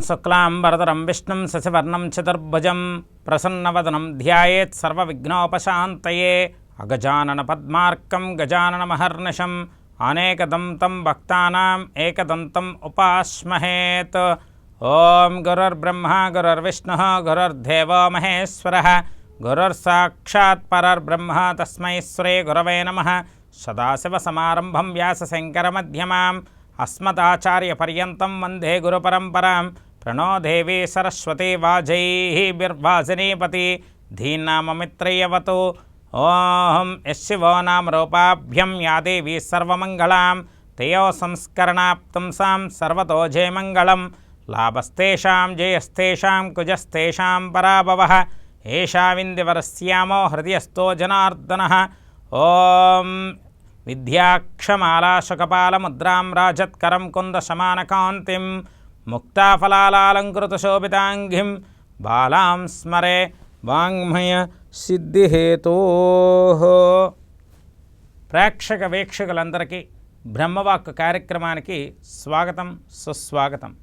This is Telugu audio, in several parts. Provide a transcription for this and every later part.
शुक्लां वरदरम विष्णुं शशिवर्णं, चतुर्भुजं प्रसन्नवदनं ध्यायेत् सर्वविघ्नोपशान्तये। अगजाननपद्मार्कं गजाननमहर्निशम् अनेकदन्तं भक्तानाम् एकदन्तम् उपाश्महेत ओं गुरुर्ब्रह्मा, गुरुर्विष्णुः, गुरुर्देवो महेश्वरः। गुरुर्साक्षात् परर्ब्रह्म, तस्मै श्रे गुरवे नमः। सदाशिवसमारम्भं व्यासशङ्करमध्यमाम्। अस्मदाचार्यपर्यन्तं वंदे गुरुपरम्परां प्रणो देवी सरस्वती वाजैः बिर्वासिनीपति धीनाममित्रयवतु। ओं यशिवो नाम रूपाभ्यम या देवी तेय तयो सां सर्वतो जयमङ्गलं। लाभस्तेषा, जयस्तेषा, कुजस्तेषा पराभव। एषा विन्द्यवरस्यामो हृदयस्थो जनार्दनः। ॐ विद्याक्षमालाशकपालमुद्रां राजत्करं कुन्दशमानकान्तिं కుందశమానకాంతిం బాలాం స్మరే వాంగ్మయ సిద్ధిహేతో ప్రేక్షక వీక్షకులందరికీ బ్రహ్మవాక్ కార్యక్రమానికి స్వాగతం సుస్వాగతం.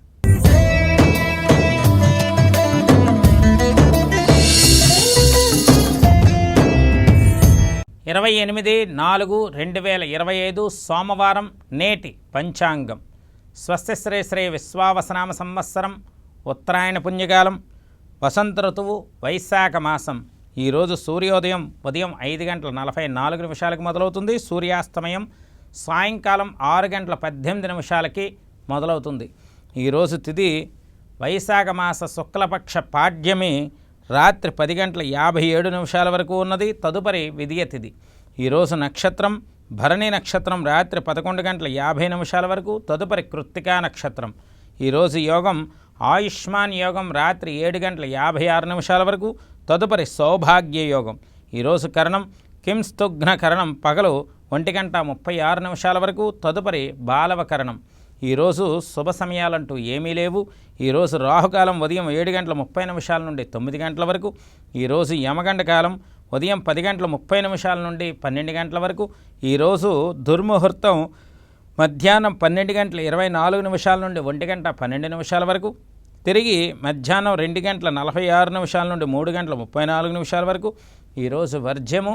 ఇరవై ఎనిమిది నాలుగు రెండు వేల ఇరవై ఐదు సోమవారం నేటి పంచాంగం. స్వస్తిశ్రీ శ్రీ విశ్వావసనామ సంవత్సరం ఉత్తరాయణ పుణ్యకాలం వసంత ఋతువు వైశాఖ మాసం. ఈరోజు సూర్యోదయం ఉదయం ఐదు గంటల నలభై నాలుగు నిమిషాలకు మొదలవుతుంది. సూర్యాస్తమయం సాయంకాలం ఆరు గంటల పద్దెనిమిది నిమిషాలకి మొదలవుతుంది. ఈరోజు తిథి వైశాఖ మాస శుక్లపక్ష పాడ్యమి రాత్రి పది గంటల యాభై ఏడు నిమిషాల వరకు ఉన్నది. తదుపరి విధియ తిథి ఈరోజు నక్షత్రం భరణి నక్షత్రం రాత్రి పదకొండు గంటల యాభై నిమిషాల వరకు తదుపరి కృత్తికా నక్షత్రం. ఈరోజు యోగం ఆయుష్మాన్ యోగం రాత్రి ఏడు గంటల యాభై ఆరు నిమిషాల వరకు తదుపరి సౌభాగ్య యోగం. ఈరోజు కరణం కింస్తుఘ్న కరణం పగలు ఒంటి గంట ముప్పై ఆరు నిమిషాల వరకు తదుపరి బాలవ కరణం. ఈరోజు శుభ సమయాలంటూ ఏమీ లేవు. ఈరోజు రాహుకాలం ఉదయం ఏడు గంటల ముప్పై నిమిషాల నుండి తొమ్మిది గంటల వరకు ఈరోజు యమగండ కాలం ఉదయం పది గంటల ముప్పై నిమిషాల నుండి పన్నెండు గంటల వరకు ఈరోజు దుర్ముహూర్తం మధ్యాహ్నం పన్నెండు గంటల ఇరవై నాలుగు నిమిషాల నుండి ఒంటి గంట పన్నెండు నిమిషాల వరకు తిరిగి మధ్యాహ్నం రెండు గంటల నలభై ఆరు నిమిషాల నుండి మూడు గంటల ముప్పై నాలుగు నిమిషాల వరకు ఈరోజు వర్జ్యము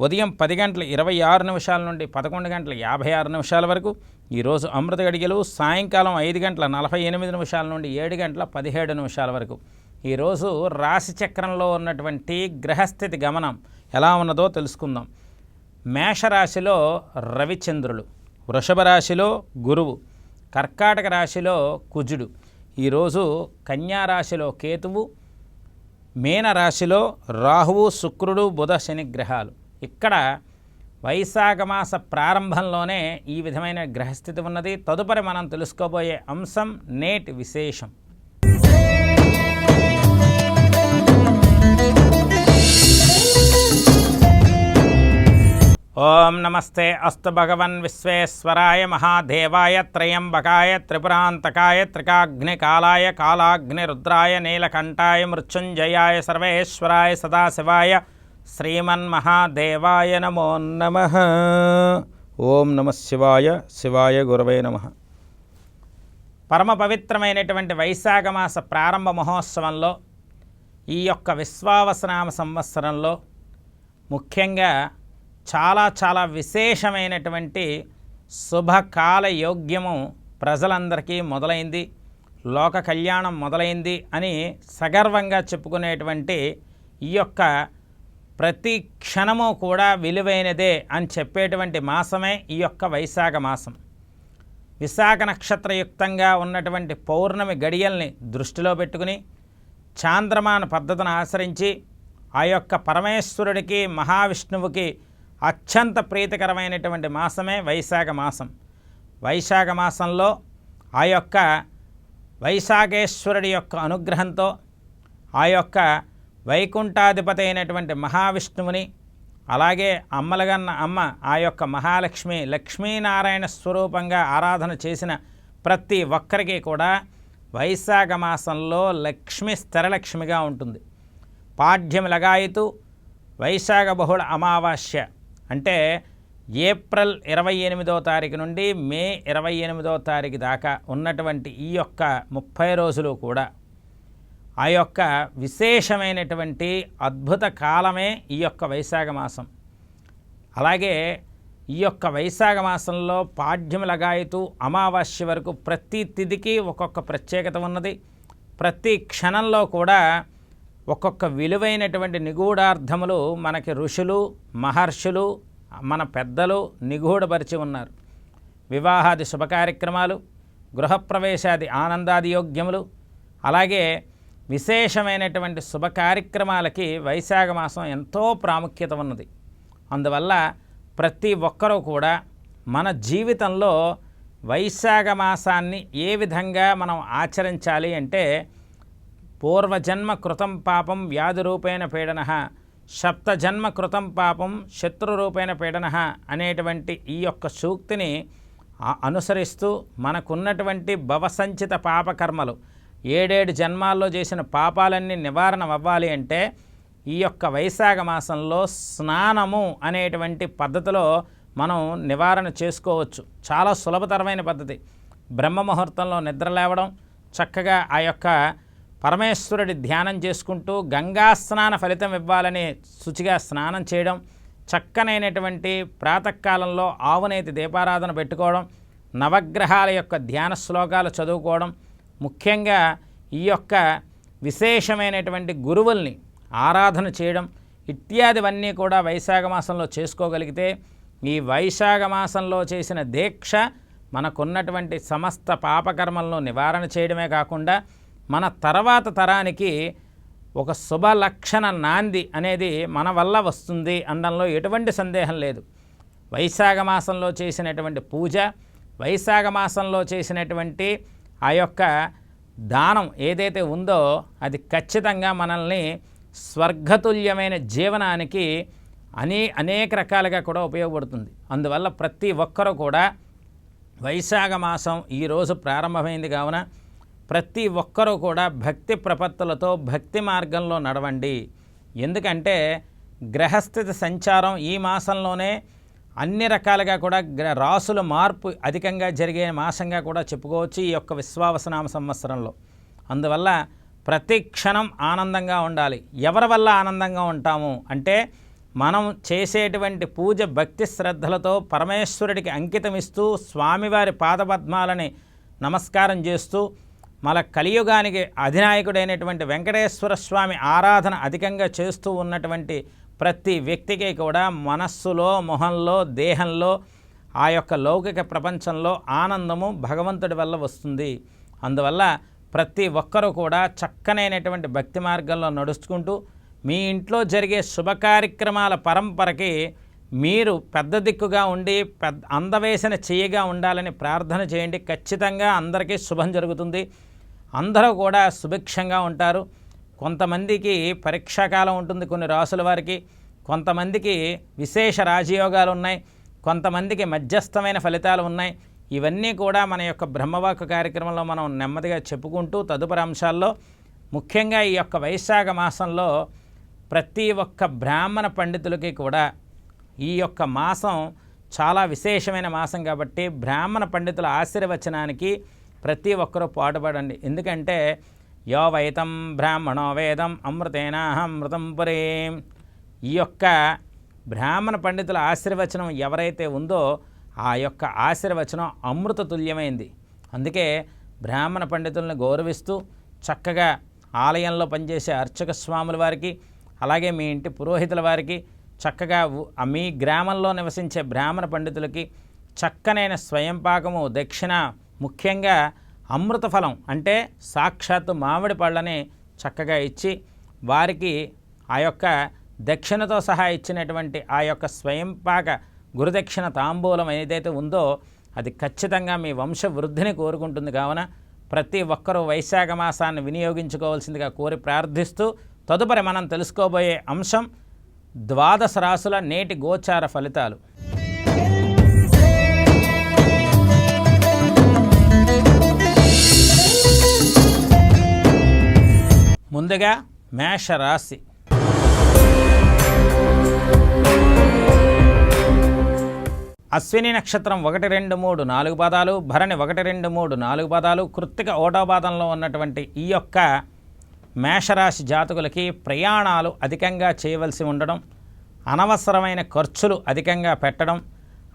ఉదయం పది గంటల ఇరవై ఆరు నిమిషాల నుండి పదకొండు గంటల యాభై ఆరు నిమిషాల వరకు ఈరోజు అమృత గడిగలు సాయంకాలం ఐదు గంటల నలభై ఎనిమిది నిమిషాల నుండి ఏడు గంటల పదిహేడు నిమిషాల వరకు. ఈరోజు రాశి చక్రంలో ఉన్నటువంటి గ్రహస్థితి గమనం ఎలా ఉన్నదో తెలుసుకుందాం. మేషరాశిలో రవిచంద్రులు వృషభ రాశిలో గురువు కర్కాటక రాశిలో కుజుడు ఈరోజు కన్యా రాశిలో కేతువు మీనరాశిలో రాహువు శుక్రుడు బుధ శని గ్రహాలు. ఇక్కడ వైశాఖ మాస ప్రారంభంలోనే ఈ విధమైన గ్రహస్థితి ఉన్నది. తదుపరి మనం తెలుసుకోబోయే అంశం నేటి విశేషం. ఓం నమస్తే అస్తు భగవన్ విశ్వేశ్వరాయ మహాదేవాయ త్రయంబకాయ త్రిపురాంతకాయ త్రికాగ్నికాలాయ కాలాగ్నిరుద్రాయ నీలకంఠాయ మృత్యుంజయాయ సర్వేశ్వరాయ సదాశివాయ శ్రీమన్మహాదేవాయ నమో నమ. ఓం నమ శివాయ శివాయ గురవే నమ. పరమ పవిత్రమైనటువంటి వైశాఖ మాస ప్రారంభ మహోత్సవంలో ఈ యొక్క విశ్వావసనామ సంవత్సరంలో ముఖ్యంగా చాలా చాలా విశేషమైనటువంటి శుభకాల యోగ్యము ప్రజలందరికీ మొదలైంది. లోక కళ్యాణం మొదలైంది అని సగర్వంగా చెప్పుకునేటువంటి ఈ యొక్క ప్రతి క్షణము కూడా విలువైనదే అని చెప్పేటువంటి మాసమే ఈ యొక్క వైశాఖ మాసం. విశాఖ నక్షత్రయుక్తంగా ఉన్నటువంటి పౌర్ణమి గడియల్ని దృష్టిలో పెట్టుకుని చాంద్రమాన పద్ధతిని ఆచరించి ఆ యొక్క పరమేశ్వరుడికి మహావిష్ణువుకి అత్యంత ప్రీతికరమైనటువంటి మాసమే వైశాఖ మాసం. వైశాఖ మాసంలో ఆ యొక్క వైశాఖేశ్వరుడి యొక్క అనుగ్రహంతో ఆ యొక్క వైకుంఠాధిపతి అయినటువంటి మహావిష్ణువుని అలాగే అమ్మలగన్న అమ్మ ఆ యొక్క మహాలక్ష్మి లక్ష్మీనారాయణ స్వరూపంగా ఆరాధన చేసిన ప్రతి ఒక్కరికి కూడా వైశాఖ మాసంలో లక్ష్మి స్థిరలక్ష్మిగా ఉంటుంది. పాఠ్యం లగాయతు వైశాఖ బహుళ అమావాస్య అంటే ఏప్రిల్ ఇరవై ఎనిమిదో తారీఖు నుండి మే ఇరవై ఎనిమిదో తారీఖు దాకా ఉన్నటువంటి ఈ యొక్క ముప్పై రోజులు కూడా ఆ యొక్క విశేషమైనటువంటి అద్భుత కాలమే ఈ యొక్క వైశాఖ మాసం. అలాగే ఈ యొక్క వైశాఖ మాసంలో పాఠ్యం లగాయతూ అమావాస్య వరకు ప్రతి తిథికి ఒక్కొక్క ప్రత్యేకత ఉన్నది. ప్రతి క్షణంలో కూడా ఒక్కొక్క విలువైనటువంటి నిగూఢార్థములు మనకి ఋషులు మహర్షులు మన పెద్దలు నిగూఢపరిచి ఉన్నారు. వివాహాది శుభకార్యక్రమాలు గృహప్రవేశాది ఆనందాది యోగ్యములు అలాగే విశేషమైనటువంటి శుభ కార్యక్రమాలకి వైశాఖ మాసం ఎంతో ప్రాముఖ్యత ఉన్నది. అందువల్ల ప్రతి ఒక్కరూ కూడా మన జీవితంలో వైశాఖ మాసాన్ని ఏ విధంగా మనం ఆచరించాలి అంటే పూర్వజన్మ కృతం పాపం వ్యాధి రూపేణ పీడన సప్తజన్మ కృతం పాపం శత్రు రూపేణ పీడన అనేటువంటి ఈ యొక్క సూక్తిని అనుసరిస్తూ మనకున్నటువంటి భవసంచిత పాపకర్మలు ఏడేడు జన్మాల్లో చేసిన పాపాలన్నీ నివారణ అవ్వాలి అంటే ఈ యొక్క వైశాఖ మాసంలో స్నానము అనేటువంటి పద్ధతిలో మనం నివారణ చేసుకోవచ్చు. చాలా సులభతరమైన పద్ధతి. బ్రహ్మ ముహూర్తంలో నిద్ర లేవడం చక్కగా ఆ యొక్క పరమేశ్వరుడి ధ్యానం చేసుకుంటూ గంగా స్నాన ఫలితం ఇవ్వాలని శుచిగా స్నానం చేయడం చక్కనైనటువంటి ప్రాతకాలంలో ఆవునేతి దీపారాధన పెట్టుకోవడం నవగ్రహాల యొక్క ధ్యాన శ్లోకాలు చదువుకోవడం ముఖ్యంగా ఈ యొక్క విశేషమైనటువంటి గురువుల్ని ఆరాధన చేయడం ఇత్యాదివన్నీ కూడా వైశాఖ మాసంలో చేసుకోగలిగితే ఈ వైశాఖ మాసంలో చేసిన దీక్ష మనకున్నటువంటి సమస్త పాపకర్మలను నివారణ చేయడమే కాకుండా మన తర్వాత తరానికి ఒక శుభ లక్షణ నాంది అనేది మన వల్ల వస్తుంది అనడంలో ఎటువంటి సందేహం లేదు. వైశాఖ మాసంలో చేసినటువంటి పూజ వైశాఖ మాసంలో చేసినటువంటి ఆ యొక్క దానం ఏదైతే ఉందో అది ఖచ్చితంగా మనల్ని స్వర్గతుల్యమైన జీవనానికి అనే అనేక రకాలుగా కూడా ఉపయోగపడుతుంది. అందువల్ల ప్రతి ఒక్కరూ కూడా వైశాఖ మాసం ఈరోజు ప్రారంభమైంది కావున ప్రతి ఒక్కరూ కూడా భక్తి ప్రపత్తులతో భక్తి మార్గంలో నడవండి. ఎందుకంటే గ్రహస్థితి సంచారం ఈ మాసంలోనే అన్ని రకాలుగా కూడా గ్ర రాసుల మార్పు అధికంగా జరిగే మాసంగా కూడా చెప్పుకోవచ్చు ఈ యొక్క విశ్వావసనామ సంవత్సరంలో. అందువల్ల ప్రతి క్షణం ఆనందంగా ఉండాలి. ఎవరి వల్ల ఆనందంగా ఉంటాము అంటే మనం చేసేటువంటి పూజ భక్తి శ్రద్ధలతో పరమేశ్వరుడికి అంకితం ఇస్తూ స్వామివారి పాదపద్మాలని నమస్కారం చేస్తూ మన కలియుగానికి అధినాయకుడైనటువంటి వెంకటేశ్వర స్వామి ఆరాధన అధికంగా చేస్తూ ఉన్నటువంటి ప్రతి వ్యక్తికి కూడా మనస్సులో మొహంలో దేహంలో ఆ యొక్క లౌకిక ప్రపంచంలో ఆనందము భగవంతుడి వల్ల వస్తుంది. అందువల్ల ప్రతి ఒక్కరూ కూడా చక్కనైనటువంటి భక్తి మార్గంలో నడుచుకుంటూ మీ ఇంట్లో జరిగే శుభ కార్యక్రమాల పరంపరకి మీరు పెద్ద దిక్కుగా ఉండి పెద్ద అందవేసిన చేయగా ఉండాలని ప్రార్థన చేయండి. ఖచ్చితంగా అందరికీ శుభం జరుగుతుంది. అందరూ కూడా సుభిక్షంగా ఉంటారు. కొంతమందికి పరీక్షాకాలం ఉంటుంది కొన్ని రాసుల వారికి. కొంతమందికి విశేష రాజయోగాలు ఉన్నాయి. కొంతమందికి మధ్యస్థమైన ఫలితాలు ఉన్నాయి. ఇవన్నీ కూడా మన యొక్క బ్రహ్మవాక కార్యక్రమంలో మనం నెమ్మదిగా చెప్పుకుంటూ తదుపరి అంశాల్లో ముఖ్యంగా ఈ యొక్క వైశాఖ మాసంలో ప్రతి ఒక్క బ్రాహ్మణ పండితులకి కూడా ఈ యొక్క మాసం చాలా విశేషమైన మాసం కాబట్టి బ్రాహ్మణ పండితుల ఆశీర్వచనానికి ప్రతి ఒక్కరూ పాటుపడండి. ఎందుకంటే యో వైతం బ్రాహ్మణో వేదం అమృతేనాహమృతం పురేం. ఈ యొక్క బ్రాహ్మణ పండితుల ఆశీర్వచనం ఎవరైతే ఉందో ఆ యొక్క ఆశీర్వచనం అమృత తుల్యమైంది. అందుకే బ్రాహ్మణ పండితులను గౌరవిస్తూ చక్కగా ఆలయంలో పనిచేసే అర్చక స్వాముల వారికి అలాగే మీ ఇంటి పురోహితుల వారికి చక్కగా మీ గ్రామంలో నివసించే బ్రాహ్మణ పండితులకి చక్కనైన స్వయం పాకము దక్షిణ ముఖ్యంగా అమృత ఫలం అంటే సాక్షాత్తు మామిడి పళ్ళని చక్కగా ఇచ్చి వారికి ఆ యొక్క దక్షిణతో సహా ఇచ్చినటువంటి ఆ యొక్క స్వయంపాక గురుదక్షిణ తాంబూలం ఏదైతే ఉందో అది ఖచ్చితంగా మీ వంశ వృద్ధిని కోరుకుంటుంది. కావున ప్రతి ఒక్కరూ వైశాఖ మాసాన్ని వినియోగించుకోవాల్సిందిగా కోరి ప్రార్థిస్తూ తదుపరి మనం తెలుసుకోబోయే అంశం ద్వాదశ రాసుల నేటి గోచార ఫలితాలు. ముందుగా మేష అశ్విని నక్షత్రం ఒకటి రెండు మూడు నాలుగు పాదాలు భరణి ఒకటి రెండు మూడు నాలుగు పాదాలు కృత్తిక ఓటోపాదంలో ఉన్నటువంటి ఈ యొక్క మేషరాశి జాతకులకి ప్రయాణాలు అధికంగా చేయవలసి ఉండడం అనవసరమైన ఖర్చులు అధికంగా పెట్టడం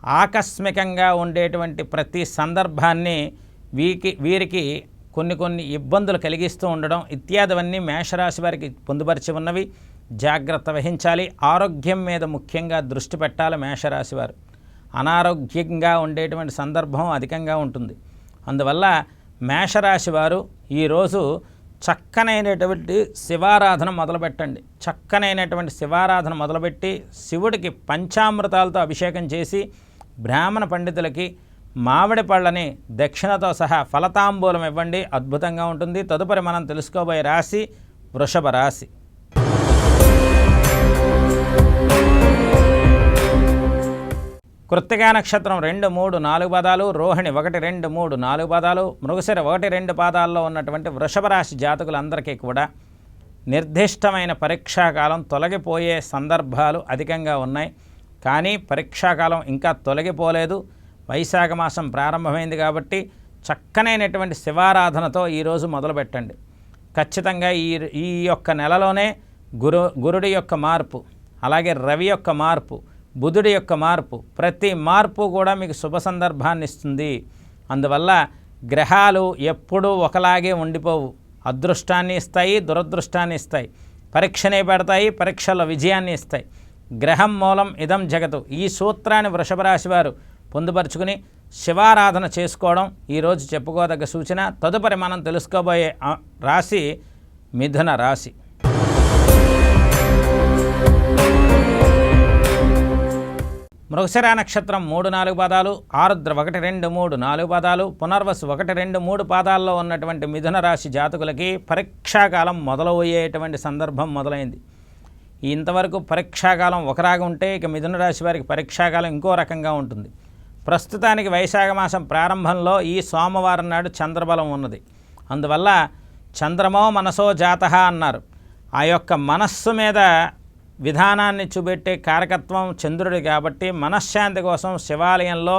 ఆకస్మికంగా ఉండేటువంటి ప్రతి సందర్భాన్ని వీకి వీరికి కొన్ని కొన్ని ఇబ్బందులు కలిగిస్తూ ఉండడం ఇత్యాదివన్నీ మేషరాశి వారికి పొందుపరిచి ఉన్నవి. జాగ్రత్త వహించాలి. ఆరోగ్యం మీద ముఖ్యంగా దృష్టి పెట్టాలి మేషరాశి వారు. అనారోగ్యంగా ఉండేటువంటి సందర్భం అధికంగా ఉంటుంది. అందువల్ల మేషరాశి వారు ఈరోజు చక్కనైనటువంటి శివారాధన మొదలుపెట్టండి. చక్కనైనటువంటి శివారాధన మొదలుపెట్టి శివుడికి పంచామృతాలతో అభిషేకం చేసి బ్రాహ్మణ పండితులకి మామిడి పళ్ళని దక్షిణతో సహా ఫలతాంబూలం ఇవ్వండి. అద్భుతంగా ఉంటుంది. తదుపరి మనం తెలుసుకోబోయే రాశి వృషభ రాశి. కృత్తికా నక్షత్రం రెండు మూడు నాలుగు పదాలు రోహిణి ఒకటి రెండు మూడు నాలుగు పదాలు మృగశిర ఒకటి రెండు పాదాల్లో ఉన్నటువంటి వృషభ రాశి జాతకులందరికీ కూడా నిర్దిష్టమైన పరీక్షాకాలం తొలగిపోయే సందర్భాలు అధికంగా ఉన్నాయి. కానీ పరీక్షాకాలం ఇంకా తొలగిపోలేదు. వైశాఖ మాసం ప్రారంభమైంది కాబట్టి చక్కనైనటువంటి శివారాధనతో ఈరోజు మొదలుపెట్టండి. ఖచ్చితంగా ఈ ఈ యొక్క నెలలోనే గురు గురుడి యొక్క మార్పు అలాగే రవి యొక్క మార్పు బుధుడి యొక్క మార్పు. ప్రతి మార్పు కూడా మీకు శుభ సందర్భాన్ని ఇస్తుంది. అందువల్ల గ్రహాలు ఎప్పుడూ ఒకలాగే ఉండిపోవు. అదృష్టాన్ని ఇస్తాయి దురదృష్టాన్ని ఇస్తాయి. పరీక్షనే పెడతాయి పరీక్షల విజయాన్ని ఇస్తాయి. గ్రహం మూలం ఇదం జగతు. ఈ సూత్రాన్ని వృషభ రాశి వారు పొందుపరుచుకుని శివారాధన చేసుకోవడం ఈరోజు చెప్పుకోదగ్గ సూచన. తదుపరి మనం తెలుసుకోబోయే రాశి మిథున రాశి. మృగశిర నక్షత్రం మూడు నాలుగు పాదాలు ఆరుద్ర ఒకటి రెండు మూడు నాలుగు పాదాలు పునర్వసు ఒకటి రెండు మూడు పాదాల్లో ఉన్నటువంటి మిథున రాశి జాతకులకి పరీక్షాకాలం మొదలయ్యేటువంటి సందర్భం మొదలైంది. ఇంతవరకు పరీక్షాకాలం ఒకలాగా ఉంటే ఇక మిథున రాశి వారికి పరీక్షాకాలం ఇంకో రకంగా ఉంటుంది. ప్రస్తుతానికి వైశాఖ మాసం ప్రారంభంలో ఈ సోమవారం నాడు చంద్రబలం ఉన్నది. అందువల్ల చంద్రమో మనసో జాత అన్నారు. ఆ యొక్క మనస్సు మీద విధానాన్ని చూపెట్టే కారకత్వం చంద్రుడి కాబట్టి మనశ్శాంతి కోసం శివాలయంలో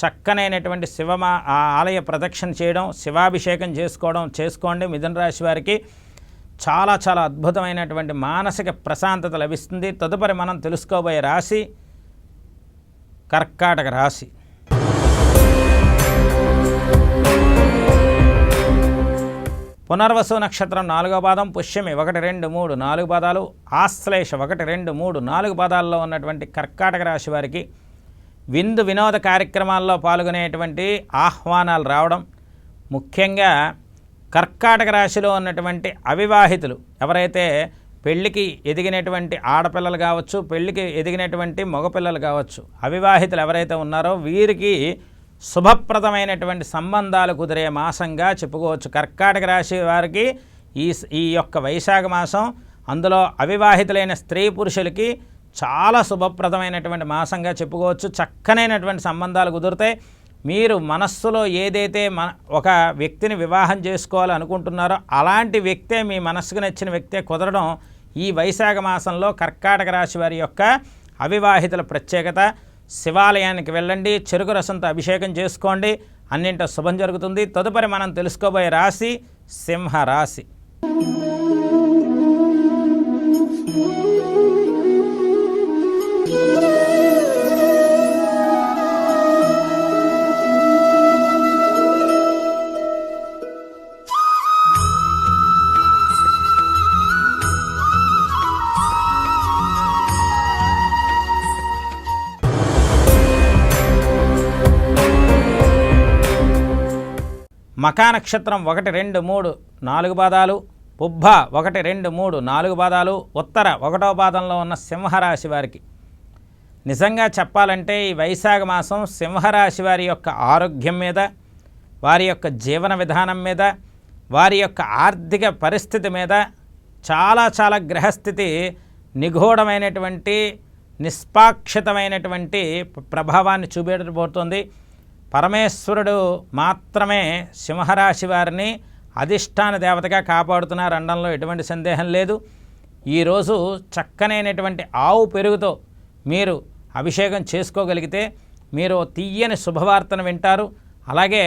చక్కనైనటువంటి శివమా ఆ ఆలయ ప్రదక్షిణ చేయడం శివాభిషేకం చేసుకోవడం చేసుకోండి మిథున రాశి వారికి చాలా చాలా అద్భుతమైనటువంటి మానసిక ప్రశాంతత లభిస్తుంది. తదుపరి మనం తెలుసుకోబోయే రాశి కర్కాటక రాశి. పునర్వసు నక్షత్రం నాలుగో పాదం పుష్యమి ఒకటి రెండు మూడు నాలుగు పాదాలు ఆశ్లేష ఒకటి రెండు మూడు నాలుగు పాదాల్లో ఉన్నటువంటి కర్కాటక రాశి వారికి విందు వినోద కార్యక్రమాల్లో పాల్గొనేటువంటి ఆహ్వానాలు రావడం ముఖ్యంగా కర్కాటక రాశిలో ఉన్నటువంటి అవివాహితులు ఎవరైతే పెళ్ళికి ఎదిగినటువంటి ఆడపిల్లలు కావచ్చు పెళ్ళికి ఎదిగినటువంటి మగపిల్లలు కావచ్చు అవివాహితులు ఎవరైతే ఉన్నారో వీరికి శుభప్రదమైనటువంటి సంబంధాలు కుదిరే మాసంగా చెప్పుకోవచ్చు. కర్కాటక రాశి వారికి ఈ ఈ యొక్క వైశాఖ మాసం అందులో అవివాహితులైన స్త్రీ పురుషులకి చాలా శుభప్రదమైనటువంటి మాసంగా చెప్పుకోవచ్చు. చక్కనైనటువంటి సంబంధాలు కుదురుతాయి. మీరు మనస్సులో ఏదైతే మన ఒక వ్యక్తిని వివాహం చేసుకోవాలనుకుంటున్నారో అలాంటి వ్యక్తే మీ మనస్సుకు నచ్చిన వ్యక్తే కుదరడం ఈ వైశాఖ మాసంలో కర్కాటక రాశి వారి యొక్క అవివాహితుల ప్రత్యేకత. శివాలయానికి వెళ్ళండి చెరుకు రసంతో అభిషేకం చేసుకోండి అన్నింట శుభం జరుగుతుంది. తదుపరి మనం తెలుసుకోబోయే రాశి సింహ మకా నక్షత్రం ఒకటి రెండు మూడు నాలుగు పాదాలు పుబ్బ ఒకటి రెండు మూడు నాలుగు పాదాలు ఉత్తర ఒకటో పాదంలో ఉన్న సింహరాశి వారికి. నిజంగా చెప్పాలంటే ఈ వైశాఖ మాసం సింహరాశి వారి యొక్క ఆరోగ్యం మీద వారి యొక్క జీవన విధానం మీద వారి యొక్క ఆర్థిక పరిస్థితి మీద చాలా చాలా గ్రహస్థితి నిగూఢమైనటువంటి నిష్పాక్షితమైనటువంటి ప్రభావాన్ని చూపెట్టబోతోంది పరమేశ్వరుడు మాత్రమే సింహరాశి వారిని అధిష్టాన దేవతగా కాపాడుతున్నారు అనడంలో ఎటువంటి సందేహం లేదు. ఈరోజు చక్కనైనటువంటి ఆవు పెరుగుతో మీరు అభిషేకం చేసుకోగలిగితే మీరు తీయని శుభవార్తను వింటారు. అలాగే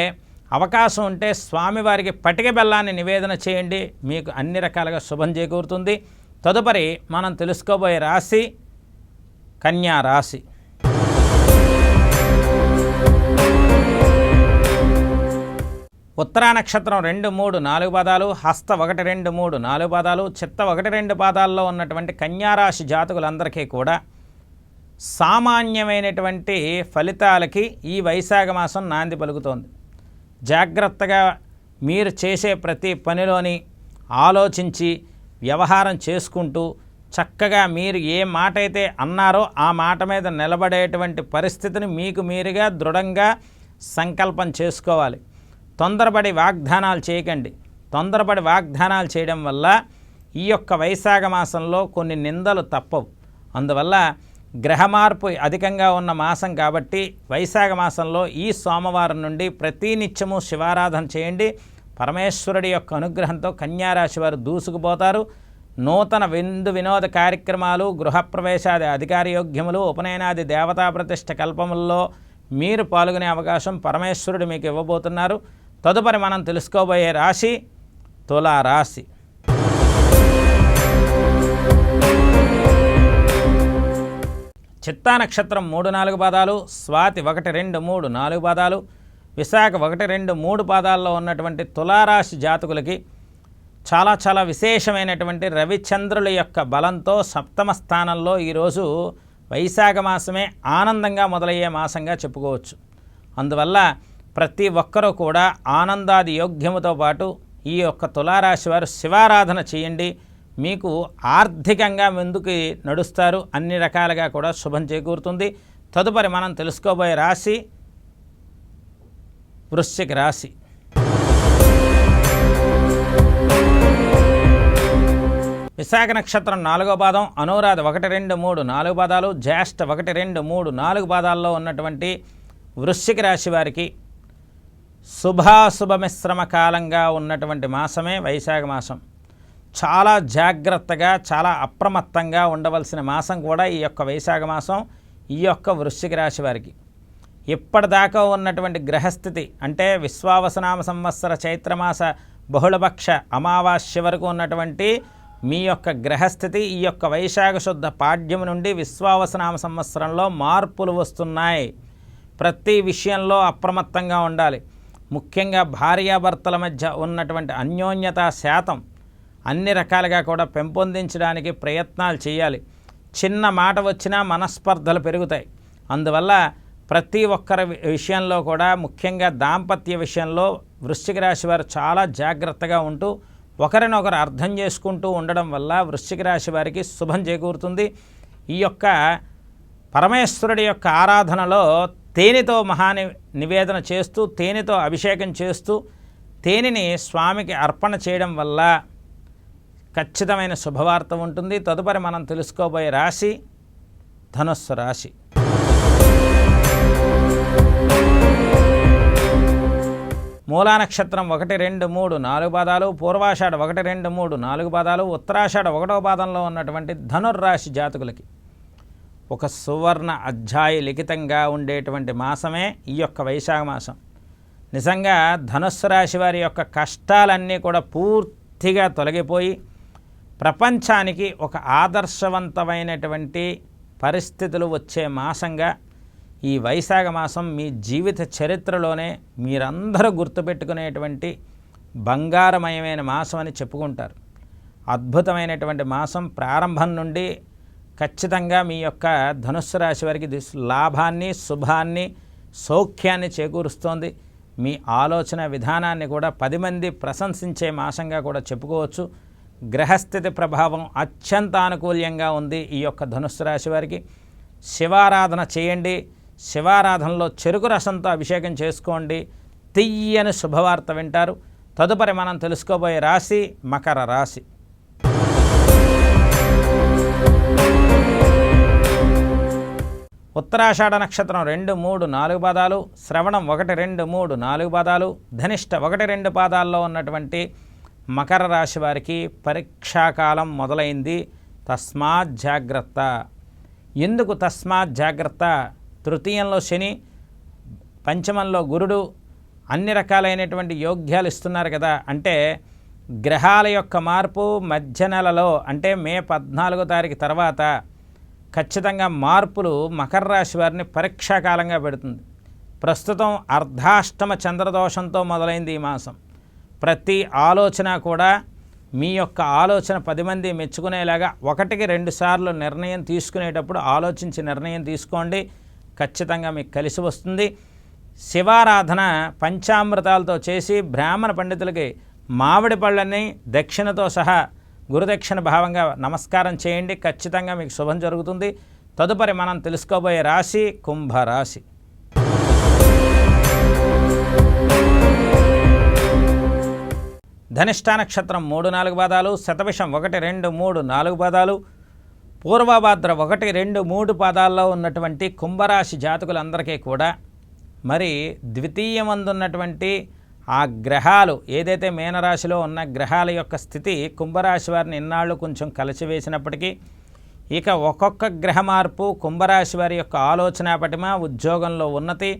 అవకాశం ఉంటే స్వామివారికి పటిక బెల్లాన్ని నివేదన చేయండి. మీకు అన్ని రకాలుగా శుభం చేకూరుతుంది. తదుపరి మనం తెలుసుకోబోయే రాశి కన్యా రాశి. ఉత్తరా నక్షత్రం రెండు మూడు నాలుగు పాదాలు హస్త ఒకటి రెండు మూడు నాలుగు పాదాలు చిత్త ఒకటి రెండు పాదాల్లో ఉన్నటువంటి కన్యారాశి జాతకులందరికీ కూడా సామాన్యమైనటువంటి ఫలితాలకి ఈ వైశాఖ మాసం నాంది పలుకుతోంది. జాగ్రత్తగా మీరు చేసే ప్రతి పనిలోని ఆలోచించి వ్యవహారం చేసుకుంటూ చక్కగా మీరు ఏ మాట అయితే అన్నారో ఆ మాట మీద నిలబడేటువంటి పరిస్థితిని మీకు మీరుగా దృఢంగా సంకల్పం చేసుకోవాలి. తొందరపడి వాగ్దానాలు చేయకండి. తొందరపడి వాగ్దానాలు చేయడం వల్ల ఈ యొక్క వైశాఖ మాసంలో కొన్ని నిందలు తప్పవు. అందువల్ల గ్రహ మార్పు అధికంగా ఉన్న మాసం కాబట్టి వైశాఖ మాసంలో ఈ సోమవారం నుండి ప్రతి నిత్యము శివారాధన చేయండి. పరమేశ్వరుడి యొక్క అనుగ్రహంతో కన్యారాశి వారు దూసుకుపోతారు. నూతన విందు వినోద కార్యక్రమాలు గృహప్రవేశాది అధికారయోగ్యములు ఉపనయనాది దేవతా ప్రతిష్ట కల్పముల్లో మీరు పాల్గొనే అవకాశం పరమేశ్వరుడు మీకు ఇవ్వబోతున్నారు. తదుపరి మనం తెలుసుకోబోయే రాశి తులారాశి. చిత్తా నక్షత్రం మూడు నాలుగు పాదాలు స్వాతి ఒకటి రెండు మూడు నాలుగు పాదాలు విశాఖ ఒకటి రెండు మూడు పాదాల్లో ఉన్నటువంటి తులారాశి జాతకులకి చాలా చాలా విశేషమైనటువంటి రవిచంద్రుల యొక్క బలంతో సప్తమ స్థానంలో ఈరోజు వైశాఖ మాసమే ఆనందంగా మొదలయ్యే మాసంగా చెప్పుకోవచ్చు. అందువల్ల ప్రతి ఒక్కరూ కూడా ఆనందాది యోగ్యముతో పాటు ఈ యొక్క తులారాశి వారు శివారాధన చేయండి. మీకు ఆర్థికంగా ముందుకు నడుస్తారు. అన్ని రకాలుగా కూడా శుభం చేకూరుతుంది. తదుపరి మనం తెలుసుకోబోయే రాశి వృశ్చిక రాశి. విశాఖ నక్షత్రం నాలుగో పాదం అనురాధ ఒకటి రెండు మూడు నాలుగు పాదాలు జ్యేష్ఠ ఒకటి రెండు మూడు నాలుగు పాదాల్లో ఉన్నటువంటి వృశ్చిక రాశి వారికి శుభాశుభ మిశ్రమ కాలంగా ఉన్నటువంటి మాసమే వైశాఖ మాసం. చాలా జాగ్రత్తగా చాలా అప్రమత్తంగా ఉండవలసిన మాసం కూడా ఈ యొక్క వైశాఖ మాసం ఈ యొక్క వృశ్చిక రాశి వారికి. ఇప్పటిదాకా ఉన్నటువంటి గ్రహస్థితి అంటే విశ్వావసనామ సంవత్సర చైత్రమాస బహుళపక్ష అమావాస్య వరకు ఉన్నటువంటి మీ యొక్క గ్రహస్థితి ఈ యొక్క వైశాఖ శుద్ధ పాడ్యం నుండి విశ్వావసనామ సంవత్సరంలో మార్పులు వస్తున్నాయి. ప్రతి విషయంలో అప్రమత్తంగా ఉండాలి. ముఖ్యంగా భార్యాభర్తల మధ్య ఉన్నటువంటి అన్యోన్యత శాతం అన్ని రకాలుగా కూడా పెంపొందించడానికి ప్రయత్నాలు చేయాలి. చిన్న మాట వచ్చినా మనస్పర్ధలు పెరుగుతాయి. అందువల్ల ప్రతి ఒక్కరి విషయంలో కూడా ముఖ్యంగా దాంపత్య విషయంలో వృశ్చిక రాశి వారు చాలా జాగ్రత్తగా ఉంటూ ఒకరినొకరు అర్థం చేసుకుంటూ ఉండడం వల్ల వృశ్చిక రాశి వారికి శుభం చేకూరుతుంది. ఈ యొక్క పరమేశ్వరుడి యొక్క ఆరాధనలో తేనెతో మహాని నివేదన చేస్తూ తేనెతో అభిషేకం చేస్తూ తేనెని స్వామికి అర్పణ చేయడం వల్ల ఖచ్చితమైన శుభవార్త ఉంటుంది. తదుపరి మనం తెలుసుకోబోయే రాశి ధనుస్సు రాశి. మూలా నక్షత్రం ఒకటి రెండు మూడు నాలుగు పాదాలు పూర్వాషాఢ ఒకటి రెండు మూడు నాలుగు పాదాలు ఉత్తరాషాఢ ఒకటో పాదంలో ఉన్నటువంటి ధనుర్రాశి జాతకులకి. ఒక సువర్ణ అధ్యాయ లిఖితంగా ఉండేటువంటి మాసమే ఈ యొక్క వైశాఖ మాసం. నిజంగా ధనుస్సు రాశి వారి యొక్క కష్టాలన్నీ కూడా పూర్తిగా తొలగిపోయి ప్రపంచానికి ఒక ఆదర్శవంతమైనటువంటి పరిస్థితులు వచ్చే మాసంగా ఈ వైశాఖ మాసం మీ జీవిత చరిత్రలోనే మీరందరూ గుర్తుపెట్టుకునేటువంటి బంగారమయమైన మాసం అని చెప్పుకుంటారు. అద్భుతమైనటువంటి మాసం ప్రారంభం నుండి ఖచ్చితంగా మీ యొక్క ధనుస్సు రాశి వారికి లాభాన్ని శుభాన్ని సౌఖ్యాన్ని చేకూరుస్తోంది. మీ ఆలోచన విధానాన్ని కూడా పది మంది ప్రశంసించే మాసంగా కూడా చెప్పుకోవచ్చు. గ్రహస్థితి ప్రభావం అత్యంత ఆనుకూల్యంగా ఉంది ఈ యొక్క ధనుస్సు రాశి వారికి. శివారాధన చేయండి. శివారాధనలో చెరుకు రసంతో అభిషేకం చేసుకోండి. తియ్యని శుభవార్త వింటారు. తదుపరి మనం తెలుసుకోబోయే రాశి మకర రాశి. ఉత్తరాషాఢ నక్షత్రం రెండు మూడు నాలుగు పాదాలు శ్రవణం ఒకటి రెండు మూడు నాలుగు పాదాలు ధనిష్ట ఒకటి రెండు పాదాల్లో ఉన్నటువంటి మకర రాశి వారికి పరీక్షాకాలం మొదలైంది. తస్మాత్ జాగ్రత్త. ఎందుకు తస్మాత్ జాగ్రత్త? తృతీయంలో శని పంచమంలో గురుడు అన్ని రకాలైనటువంటి యోగ్యాలు ఇస్తున్నారు కదా. అంటే గ్రహాల యొక్క మార్పు మధ్య నెలలో అంటే మే పద్నాలుగో తారీఖు తర్వాత ఖచ్చితంగా మార్పులు మకర రాశి వారిని పరీక్షాకాలంగా పెడుతుంది. ప్రస్తుతం అర్ధాష్టమ చంద్రదోషంతో మొదలైంది ఈ మాసం. ప్రతి ఆలోచన కూడా మీ యొక్క ఆలోచన పది మంది మెచ్చుకునేలాగా ఒకటికి రెండు సార్లు నిర్ణయం తీసుకునేటప్పుడు ఆలోచించి నిర్ణయం తీసుకోండి. ఖచ్చితంగా మీకు కలిసి వస్తుంది. శివారాధన పంచామృతాలతో చేసి బ్రాహ్మణ పండితులకి మామిడి పళ్ళని దక్షిణతో సహా గురుదక్షిణ భావంగా నమస్కారం చేయండి. ఖచ్చితంగా మీకు శుభం జరుగుతుంది. తదుపరి మనం తెలుసుకోబోయే రాశి కుంభరాశి. ధనిష్ట నక్షత్రం మూడు నాలుగు పాదాలు శతవిషం ఒకటి రెండు మూడు నాలుగు పాదాలు పూర్వభాద్ర ఒకటి రెండు మూడు పాదాల్లో ఉన్నటువంటి కుంభరాశి జాతకులందరికీ కూడా మరి ద్వితీయమందున్నటువంటి ఆ గ్రహాలు ఏదైతే మీనరాశిలో ఉన్న గ్రహాల యొక్క స్థితి కుంభరాశి వారిని ఇన్నాళ్ళు కొంచెం కలిసివేసినప్పటికీ ఇక ఒక్కొక్క గ్రహ మార్పు కుంభరాశి వారి యొక్క ఆలోచన పటిమ ఉద్యోగంలో ఉన్నతి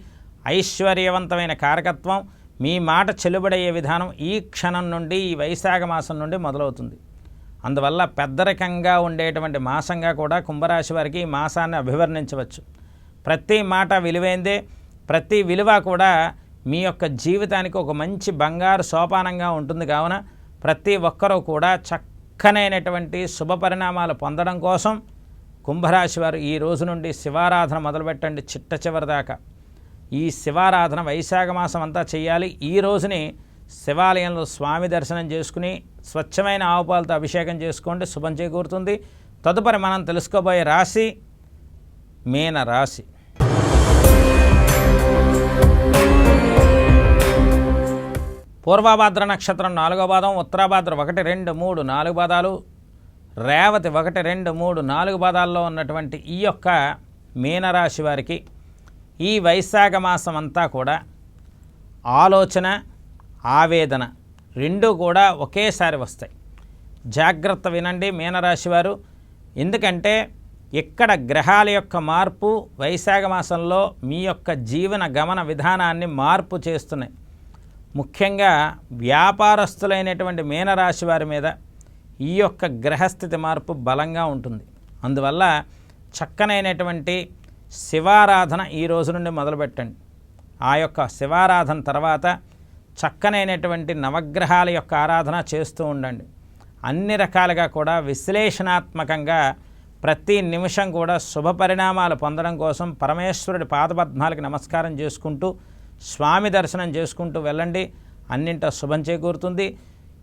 ఐశ్వర్యవంతమైన కారకత్వం మీ మాట చెల్లుబడయ్యే విధానం ఈ క్షణం నుండి ఈ వైశాఖ మాసం నుండి మొదలవుతుంది. అందువల్ల పెద్దరికంగా ఉండేటువంటి మాసంగా కూడా కుంభరాశి వారికి ఈ మాసాన్ని అభివర్ణించవచ్చు. ప్రతి మాట విలువైందే ప్రతి విలువ కూడా మీ యొక్క జీవితానికి ఒక మంచి బంగారు సోపానంగా ఉంటుంది కావున ప్రతి ఒక్కరూ కూడా చక్కనైనటువంటి శుభ పరిణామాలు పొందడం కోసం కుంభరాశి వారు ఈ రోజు నుండి శివారాధన మొదలుపెట్టండి చిట్ట చివరి దాకా. ఈ శివారాధన వైశాఖ మాసం అంతా చేయాలి. ఈ రోజుని శివాలయంలో స్వామి దర్శనం చేసుకుని స్వచ్ఛమైన ఆవుపాలతో అభిషేకం చేసుకోండి శుభం చేకూరుతుంది. తదుపరి మనం తెలుసుకోబోయే రాశి మీన రాశి పూర్వభాద్ర నక్షత్రం నాలుగో పాదం ఉత్తరాభాద్ర ఒకటి రెండు మూడు నాలుగు పాదాలు రేవతి ఒకటి రెండు మూడు నాలుగు పాదాల్లో ఉన్నటువంటి ఈ యొక్క మీనరాశి వారికి ఈ వైశాఖ మాసం అంతా కూడా ఆలోచన ఆవేదన రెండూ కూడా ఒకేసారి వస్తాయి. జాగ్రత్త వినండి మీనరాశి వారు. ఎందుకంటే ఇక్కడ గ్రహాల యొక్క మార్పు వైశాఖ మాసంలో మీ యొక్క జీవన గమన విధానాన్ని మార్పు చేస్తున్నాయి. ముఖ్యంగా వ్యాపారస్తులైనటువంటి మీనరాశి వారి మీద ఈ యొక్క గ్రహస్థితి మార్పు బలంగా ఉంటుంది. అందువల్ల చక్కనైనటువంటి శివారాధన ఈ రోజు నుండి మొదలుపెట్టండి. ఆ యొక్క శివారాధన తర్వాత చక్కనైనటువంటి నవగ్రహాల యొక్క ఆరాధన చేస్తూ ఉండండి. అన్ని రకాలుగా కూడా విశ్లేషణాత్మకంగా ప్రతి నిమిషం కూడా శుభ పరిణామాలు పొందడం కోసం పరమేశ్వరుడి పాదపద్మాలకి నమస్కారం చేసుకుంటూ స్వామి దర్శనం చేసుకుంటూ వెళ్ళండి. అన్నింట శుభం చేకూరుతుంది.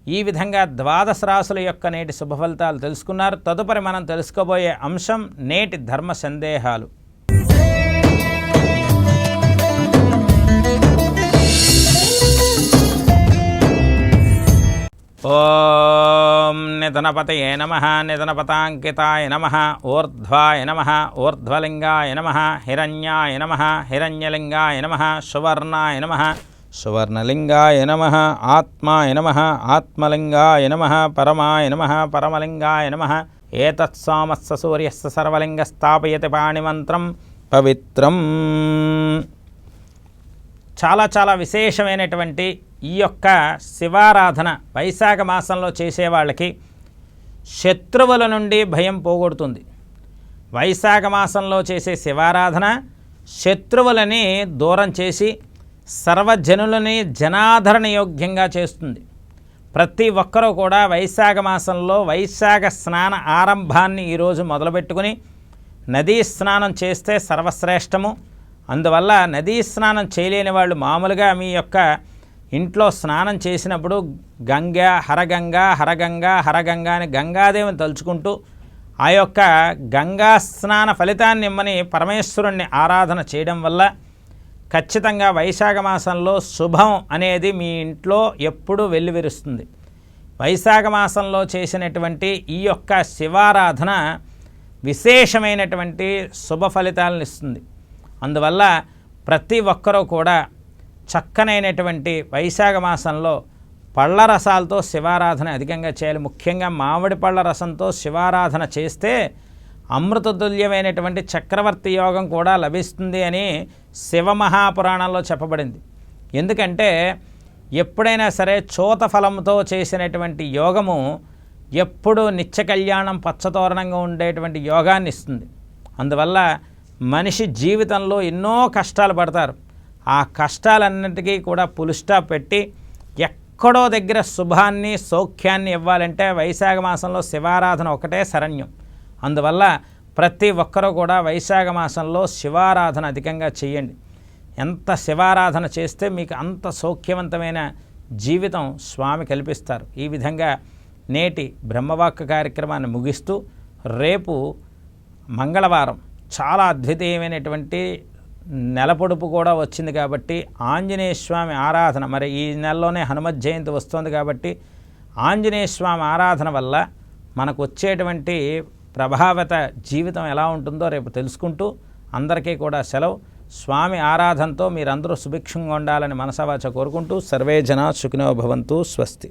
ఈ విధంగా ద్వాదశ రాసుల యొక్క నేటి శుభ ఫలితాలు తెలుసుకున్నారు. తదుపరి మనం తెలుసుకోబోయే అంశం నేటి ధర్మ సందేహాలు. ఓం నిధనపతయే నమ నిధనపతాంకితాయ నమ ఊర్ధ్వాయ నమ ఊర్ధ్వలింగాయ నమ హిరణ్యాయ నమ హిరణ్యలింగాయ నమ సువర్ణాయ నమ సువర్ణలింగాయ నమ ఆత్మాయ నమ ఆత్మలింగాయ నమ పరమాయ నమ పరమలింగాయ నమ ఏతత్సామస్స సూర్యస్స సర్వలింగ స్థాపయతి పాణిమంత్రం పవిత్రం. చాలా చాలా విశేషమైనటువంటి ఈ యొక్క శివారాధన వైశాఖ మాసంలో చేసే వాళ్ళకి శత్రువుల నుండి భయం పోగొడుతుంది. వైశాఖ మాసంలో చేసే శివారాధన శత్రువులని దూరం చేసి సర్వజనులని జనాదరణ యోగ్యంగా చేస్తుంది. ప్రతి ఒక్కరూ కూడా వైశాఖ మాసంలో వైశాఖ స్నాన ఆరంభాన్ని ఈరోజు మొదలుపెట్టుకుని నదీ స్నానం చేస్తే సర్వశ్రేష్టము. అందువల్ల నదీ స్నానం చేయలేని వాళ్ళు మామూలుగా మీ యొక్క ఇంట్లో స్నానం చేసినప్పుడు గంగ హరగంగా హరగంగా హరగంగా అని గంగాదేవిని తలుచుకుంటూ ఆ యొక్క గంగా స్నాన ఫలితాన్ని ఇమ్మని పరమేశ్వరుణ్ణి ఆరాధన చేయడం వల్ల ఖచ్చితంగా వైశాఖ మాసంలో శుభం అనేది మీ ఇంట్లో ఎప్పుడూ వెల్లివిరుస్తుంది. వైశాఖ మాసంలో చేసినటువంటి ఈ యొక్క శివారాధన విశేషమైనటువంటి శుభ ఫలితాలను ఇస్తుంది. అందువల్ల ప్రతి ఒక్కరూ కూడా చక్కనైనటువంటి వైశాఖ మాసంలో పళ్ళ రసాలతో శివారాధన అధికంగా చేయాలి. ముఖ్యంగా మామిడి పళ్ళ రసంతో శివారాధన చేస్తే అమృతతుల్యమైనటువంటి చక్రవర్తి యోగం కూడా లభిస్తుంది అని శివమహాపురాణంలో చెప్పబడింది. ఎందుకంటే ఎప్పుడైనా సరే చోత ఫలంతో చేసినటువంటి యోగము ఎప్పుడు నిత్య కళ్యాణం పచ్చతోరణంగా ఉండేటువంటి యోగాన్ని ఇస్తుంది. అందువల్ల మనిషి జీవితంలో ఎన్నో కష్టాలు పడతారు. ఆ కష్టాలన్నిటికీ కూడా పులుస్టా పెట్టి ఎక్కడో దగ్గర శుభాన్ని సౌఖ్యాన్ని ఇవ్వాలంటే వైశాఖ మాసంలో శివారాధన ఒకటే శరణ్యం. అందువల్ల ప్రతి ఒక్కరూ కూడా వైశాఖ మాసంలో శివారాధన అధికంగా చేయండి. ఎంత శివారాధన చేస్తే మీకు అంత సౌఖ్యవంతమైన జీవితం స్వామి కల్పిస్తారు. ఈ విధంగా నేటి బ్రహ్మవాక్య కార్యక్రమాన్ని ముగిస్తూ రేపు మంగళవారం చాలా అద్వితీయమైనటువంటి నెల పొడుపు కూడా వచ్చింది కాబట్టి ఆంజనేయ స్వామి ఆరాధన మరి ఈ నెలలోనే హనుమత్ జయంతి వస్తుంది కాబట్టి ఆంజనేయ స్వామి ఆరాధన వల్ల మనకు వచ్చేటువంటి ప్రభావిత జీవితం ఎలా ఉంటుందో రేపు తెలుసుకుంటూ అందరికీ కూడా సెలవు. స్వామి ఆరాధనతో మీరందరూ సుభిక్షంగా ఉండాలని మనసవాచ కోరుకుంటూ సర్వే జనా సుఖినో భవంతు స్వస్తి.